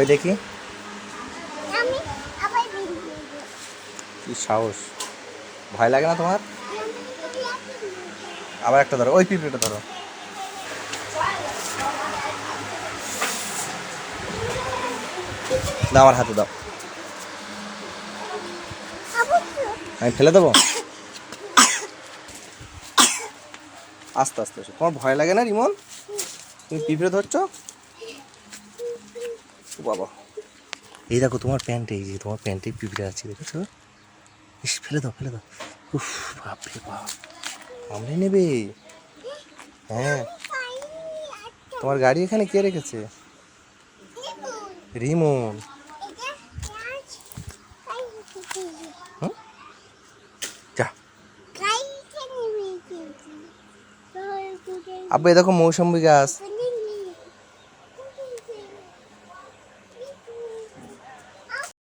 ওই দেখি। কি সাহস। ভয় লাগে না তোমার? আবার একটা ধরো ওই পিঁপড়েটা ধরো। দাও আমার হাতে দাও। আমি ফেলে দেবো? আস্তে আস্তে। তোমার ভয় লাগে না রিমন? তুমি পিঁপড়ে ধরছো? বাবা? এই দেখো তোমার প্যান্টে, এই যে তোমার প্যান্টে পিঁপড়ে আছে, দেখেছ? ইস, ফেলে দাও ফেলে দাও। উফ, বাপরে বাপ। কামড়ে নেবে? হ্যাঁ। তোমার গাড়ি এখানে কে রেখেছে? রিমন। আব্বা দেখো মৌসুম্বি গাছ।